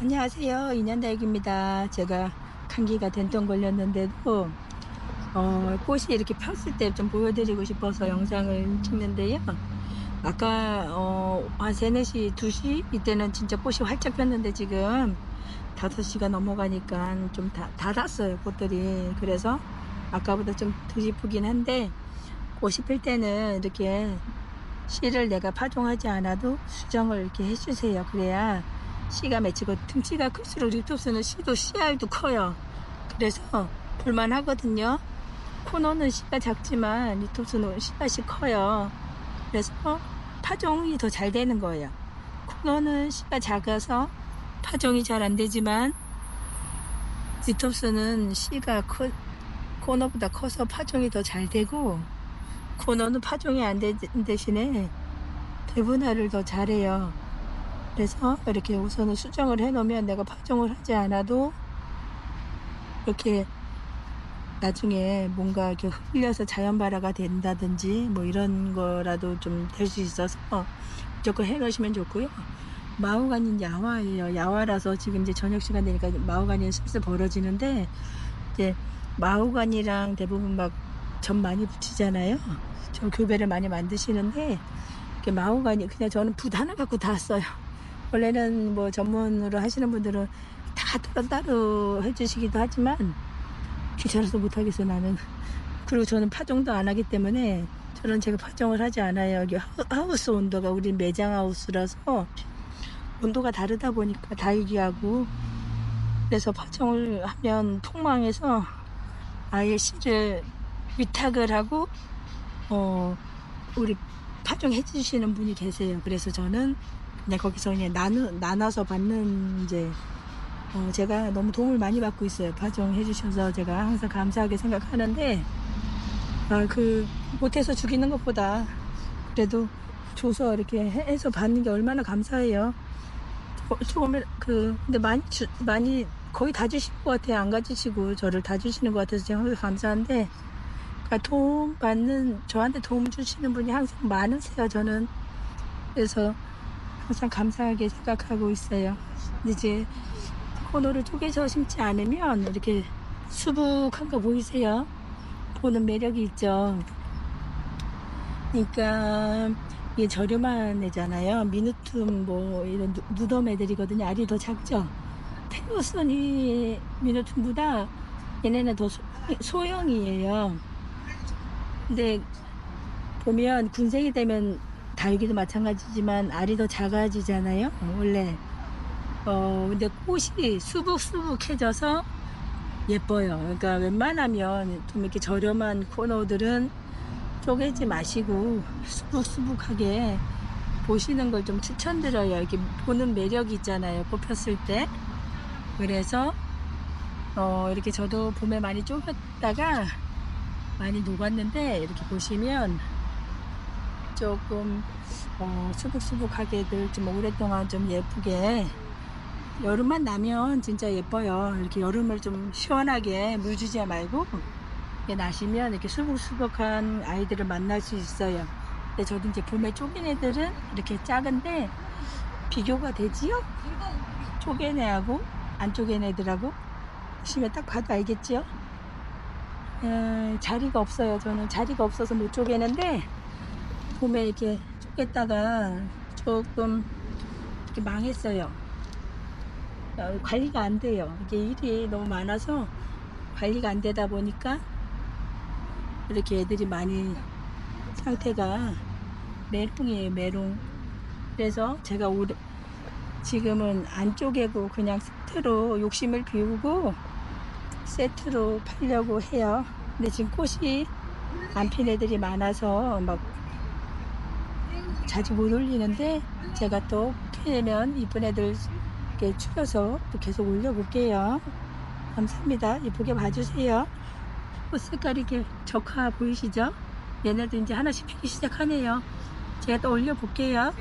안녕하세요. 인연다육입니다. 제가 감기가 된통 걸렸는데도 어, 꽃이 이렇게 폈을 때 좀 보여드리고 싶어서 영상을 찍는데요. 아까 어, 한 3, 4시, 2시 이때는 진짜 꽃이 활짝 폈는데 지금 5시가 넘어가니까 좀 다, 닫았어요. 꽃들이. 그래서 아까보다 좀덜 이쁘긴 한데 꽃이 필 때는 이렇게 씨를 내가 파종하지 않아도 수정을 이렇게 해주세요. 그래야 씨가 맺히고 등치가 클수록 리톱스는 씨도 씨알도 커요. 그래서 볼만하거든요. 코너는 씨가 작지만 리톱스는 씨앗이 커요. 그래서 파종이 더 잘 되는 거예요. 코너는 씨가 작아서 파종이 잘 안 되지만 리톱스는 씨가 커, 코너보다 커서 파종이 더 잘 되고 코너는 파종이 안 되는 대신에 배분화를 더 잘해요. 그래서 이렇게 우선은 수정을 해 놓으면 내가 파종을 하지 않아도 이렇게 나중에 뭔가 이렇게 흘려서 자연 발화가 된다든지 뭐 이런 거라도 좀 될 수 있어서 무조건 해 놓으시면 좋고요. 마호가니는 야화예요. 야화라서 지금 이제 저녁 시간 되니까 마호가니는 슬슬 벌어지는데 이제 마호가니랑 대부분 막점 많이 붙이잖아요. 저 교배를 많이 만드시는데 이렇게 마호가니 그냥 저는 붓 하나 갖고 다 써요. 원래는 뭐 전문으로 하시는 분들은 다 따로 따로 해주시기도 하지만 귀찮아서 못하겠어 나는. 그리고 저는 파종도 안 하기 때문에 저는 제가 파종을 하지 않아요. 여기 하우- 하우스 온도가 우리 매장 하우스라서 온도가 다르다 보니까 다육이하고 그래서 파종을 하면 폭망해서 아예 씨를 위탁을 하고 어 우리 파종해 주시는 분이 계세요. 그래서 저는 그냥 거기서 그냥 나누, 나눠서 받는 이제 어 제가 너무 도움을 많이 받고 있어요. 파종해 주셔서 제가 항상 감사하게 생각하는데 아그 못해서 죽이는 것보다 그래도 줘서 이렇게 해- 해서 받는 게 얼마나 감사해요. 어, 조금 그 근데 많이 주, 많이 거의 다 주실 것 같아요. 안 가지시고 저를 다 주시는 것 같아서 제가 감사한데 그러니까 도움 받는 저한테 도움 주시는 분이 항상 많으세요. 저는 그래서 항상 감사하게 생각하고 있어요. 이제 코너를 쪼개서 심지 않으면 이렇게 수북한 거 보이세요? 보는 매력이 있죠. 그러니까 이게 저렴한 애잖아요. 미누툼 뭐 이런 누- 누덤 애들이거든요. 알이 더 작죠. 테오선이 미누툼보다 얘네는 더 소, 소형이에요. 근데 보면 군생이 되면 다육이도 마찬가지지만 알이 더 작아지잖아요. 어, 원래. 어 근데 꽃이 수북수북해져서 예뻐요. 그러니까 웬만하면 좀 이렇게 저렴한 코너들은 쪼개지 마시고 수북수북하게 보시는 걸 좀 추천드려요. 이렇게 보는 매력이 있잖아요. 뽑혔을 때. 그래서 어 이렇게 저도 봄에 많이 쪼갰다가 많이 녹았는데 이렇게 보시면 조금 어, 수북수북하게들 좀 오랫동안 좀 예쁘게 여름만 나면 진짜 예뻐요. 이렇게 여름을 좀 시원하게 물 주지 말고 나시면 이렇게 수북수북한 아이들을 만날 수 있어요. 근데 저도 이제 봄에 쪼갠 애들은 이렇게 작은데 비교가 되지요? 쪼갠 애하고 안 쪼갠 애들하고 보시면 딱 봐도 알겠죠? 에, 자리가 없어요. 저는 자리가 없어서 못 쪼개는데 봄에 이렇게 쪼갰다가 조금 이렇게 망했어요. 어, 관리가 안 돼요. 이게 일이 너무 많아서 관리가 안 되다 보니까 이렇게 애들이 많이 상태가 메롱이에요, 메롱. 그래서 제가 올해 지금은 안 쪼개고 그냥 세트로 욕심을 비우고 세트로 팔려고 해요. 근데 지금 꽃이 안 핀 애들이 많아서 막 자주 못 올리는데 제가 또 피면 이쁜 애들 이렇게 추려서 또 계속 올려볼게요. 감사합니다. 이쁘게 봐주세요. 꽃 색깔이 이렇게 적화 보이시죠? 얘네도 이제 하나씩 피기 시작하네요. 제가 또 올려볼게요.